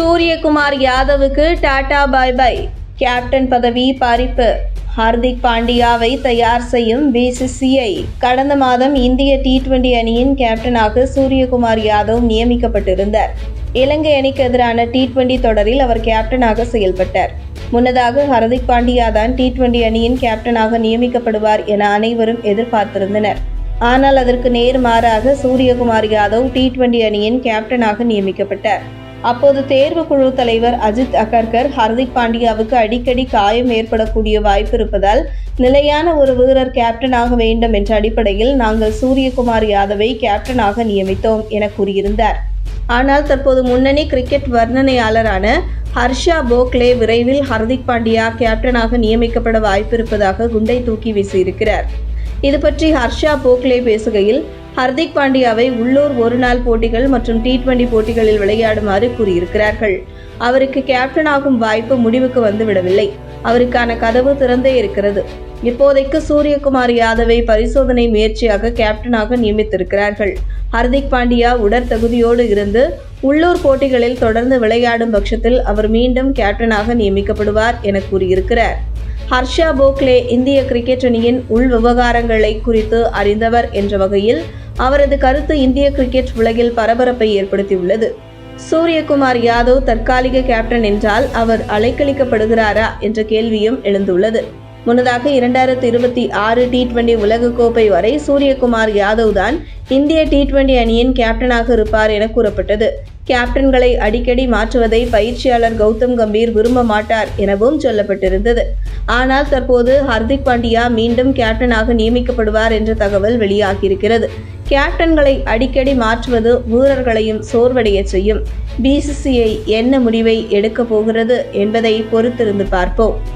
சூரியகுமார் யாதவுக்கு tata bye bye captain பதவி பறிப்பு. ஹார்திக் பாண்டியாவை தயார் செய்யும் பிசிசிஐ கடந்த மாதம் இந்திய டி டுவெண்டி அணியின் கேப்டனாக சூரியகுமார் யாதவ் நியமிக்கப்பட்டிருந்தார். இலங்கை அணிக்கு எதிரான டி டுவெண்டி தொடரில் அவர் கேப்டனாக செயல்பட்டார். முன்னதாக ஹர்திக் பாண்டியா தான் டி டுவெண்டி அணியின் கேப்டனாக நியமிக்கப்படுவார் என அனைவரும் எதிர்பார்த்திருந்தனர். ஆனால் அதற்கு நேர்மாறாக சூரியகுமார் யாதவ் டி டுவெண்டி அணியின் கேப்டனாக நியமிக்கப்பட்டார். அப்போது தேர்வு குழு தலைவர் அஜித் அகர்கர் ஹர்திக் பாண்டியாவுக்கு அடிக்கடி காயம் ஏற்படக்கூடிய வாய்ப்பு இருப்பதால் நிலையான ஒரு வீரர் கேப்டனாக வேண்டும் என்ற அடிப்படையில் நாங்கள் சூரியகுமார் யாதவை கேப்டனாக நியமித்தோம் என கூறியிருந்தார். ஆனால் தற்போது முன்னணி கிரிக்கெட் வர்ணனையாளரான ஹர்ஷா போக்லே விரைவில் ஹர்திக் பாண்டியா கேப்டனாக நியமிக்கப்பட வாய்ப்பிருப்பதாக குண்டை தூக்கி வீசியிருக்கிறார். இது பற்றி ஹர்ஷா போக்லே பேசுகையில் ஹர்திக் பாண்டியாவை உள்ளூர் ஒருநாள் போட்டிகள் மற்றும் டி டுவெண்டி போட்டிகளில் விளையாடுமாறு கூறியிருக்கிறார்கள். அவருக்கு கேப்டனாகும் வாய்ப்பு முடிவுக்கு வந்துவிடவில்லை. அவருக்கான கதவு திறந்தே இருக்கிறது. இப்போதைக்கு சூரியகுமார் யாதவை பரிசோதனை முயற்சியாக கேப்டனாக நியமித்திருக்கிறார்கள். ஹர்திக் பாண்டியா உடற்தகுதியோடு இருந்து உள்ளூர் போட்டிகளில் தொடர்ந்து விளையாடும் பட்சத்தில் அவர் மீண்டும் கேப்டனாக நியமிக்கப்படுவார் என கூறியிருக்கிறார். ஹர்ஷா போக்லே இந்திய கிரிக்கெட் அணியின் உள் விவகாரங்களை குறித்து அறிந்தவர் என்ற வகையில் அவரது கருத்து இந்திய கிரிக்கெட் உலகில் பரபரப்பை ஏற்படுத்தியுள்ளது. சூரியகுமார் யாதவ் தற்காலிக கேப்டன் என்றால் அவர் அலைக்கழிக்கப்படுகிறாரா என்ற கேள்வியும் எழுந்துள்ளது. முன்னதாக இரண்டாயிரத்தி இருபத்தி ஆறு டி டுவெண்டி உலகக்கோப்பை வரை சூரியகுமார் யாதவ் தான் இந்திய டி டுவெண்டி அணியின் கேப்டனாக இருப்பார் என கூறப்பட்டது. கேப்டன்களை அடிக்கடி மாற்றுவதை பயிற்சியாளர் கௌதம் கம்பீர் விரும்ப மாட்டார் எனவும் சொல்லப்பட்டிருந்தது. ஆனால் தற்போது ஹர்திக் பாண்டியா மீண்டும் கேப்டனாக நியமிக்கப்படுவார் என்ற தகவல் வெளியாகியிருக்கிறது. கேப்டன்களை அடிக்கடி மாற்றுவது வீரர்களையும் சோர்வடைய செய்யும். பிசிசிஐ என்ன முடிவை எடுக்கப் போகிறது என்பதை பொறுத்திருந்து பார்ப்போம்.